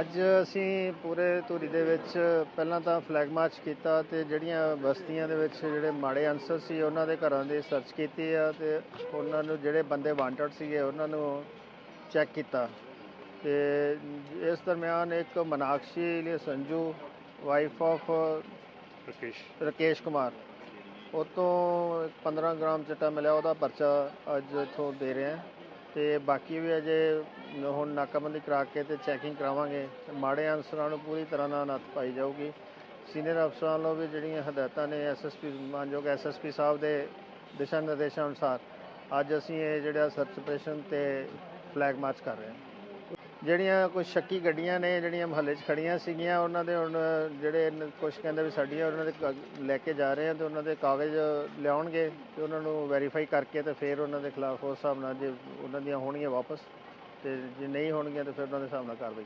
ਅੱਜ ਅਸੀਂ ਪੂਰੇ ਧੂਰੀ ਦੇ ਵਿੱਚ ਪਹਿਲਾਂ ਤਾਂ ਫਲੈਗ ਮਾਰਚ ਕੀਤਾ ਤੇ ਜਿਹੜੀਆਂ ਬਸਤੀਆਂ ਦੇ ਵਿੱਚ ਜਿਹੜੇ ਮਾੜੇ ਅਨਸਰ ਸੀ ਉਹਨਾਂ ਦੇ ਘਰਾਂ ਦੀ ਸਰਚ ਕੀਤੀ ਆ ਤੇ ਉਹਨਾਂ ਨੂੰ ਜਿਹੜੇ ਬੰਦੇ ਵਾਂਟਡ ਸੀਗੇ ਉਹਨਾਂ ਨੂੰ ਚੈੱਕ ਕੀਤਾ। ਤੇ ਇਸ ਦਰਮਿਆਨ ਇੱਕ ਮਨਾਕਸ਼ੀ ਲਈ ਸੰਜੂ ਵਾਈਫ ਆਫ ਰਕੇਸ਼। ਰਕੇਸ਼ ਕੁਮਾਰ। ਉਹ ਤੋਂ 15 ਗ੍ਰਾਮ ਚਿੱਟਾ ਮਿਲਿਆ ਉਹਦਾ ਪਰਚਾ ਅੱਜ ਇੱਥੋਂ ਦੇ ਰਹੇ ਤੇ ਬਾਕੀ ਵੀ ਅਜੇ ਹੁਣ ਨਾਕਾਬੰਦੀ ਕਰਾ ਕੇ ਤੇ ਚੈਕਿੰਗ ਕਰਾਵਾਂਗੇ। ਮਾੜੇ ਅਨਸਰਾਂ ਨੂੰ ਪੂਰੀ ਤਰ੍ਹਾਂ ਨਾਲ ਨੱਥ ਪਾਈ ਜਾਊਗੀ। ਸੀਨੀਅਰ ਅਫਸਰਾਂ ਨੂੰ ਵੀ ਜਿਹੜੀਆਂ ਹਦਾਇਤਾਂ ਨੇ ਐਸਐਸਪੀ ਮਾਨਯੋਗ ਐਸਐਸਪੀ ਸਾਹਿਬ ਦੇ ਦਿਸ਼ਾ ਨਿਰਦੇਸ਼ਾਂ ਅਨੁਸਾਰ ਅੱਜ ਅਸੀਂ ਇਹ ਜਿਹੜਾ ਸਰਚ ਆਪਰੇਸ਼ਨ ਤੇ ਫਲੈਗ ਮਾਰਚ ਕਰ ਰਹੇ ਹਾਂ। ਜਿਹੜੀਆਂ ਕੁਝ ਸ਼ੱਕੀ ਗੱਡੀਆਂ ਨੇ, ਜਿਹੜੀਆਂ ਮਹੱਲੇ 'ਚ ਖੜੀਆਂ ਸੀਗੀਆਂ, ਉਹਨਾਂ ਦੇ ਹੁਣ ਜਿਹੜੇ ਕੁਝ ਕਹਿੰਦੇ ਵੀ ਸਾਡੀਆਂ ਉਹਨਾਂ ਦੇ ਕਾਗ- ਲੈ ਕੇ ਜਾ ਰਹੇ ਆ ਤੇ ਉਹਨਾਂ ਦੇ ਕਾਗਜ਼ ਲਿਆਉਣਗੇ ਤੇ ਉਹਨਾਂ ਨੂੰ ਵੈਰੀਫਾਈ ਕਰਕੇ ਤੇ ਫਿਰ ਉਹਨਾਂ ਦੇ ਖਿਲਾਫ ਉਸ ਹਿਸਾਬ ਨਾਲ ਜੇ ਉਹਨਾਂ ਦੀਆਂ ਹੋਣਗੀਆਂ ਵਾਪਸ ਤੇ ਜੇ ਨਹੀਂ ਹੋਣਗੀਆਂ ਤੇ ਫਿਰ ਉਹਨਾਂ ਦੇ ਹਿਸਾਬ ਨਾਲ ਕਾਰਵਾਈ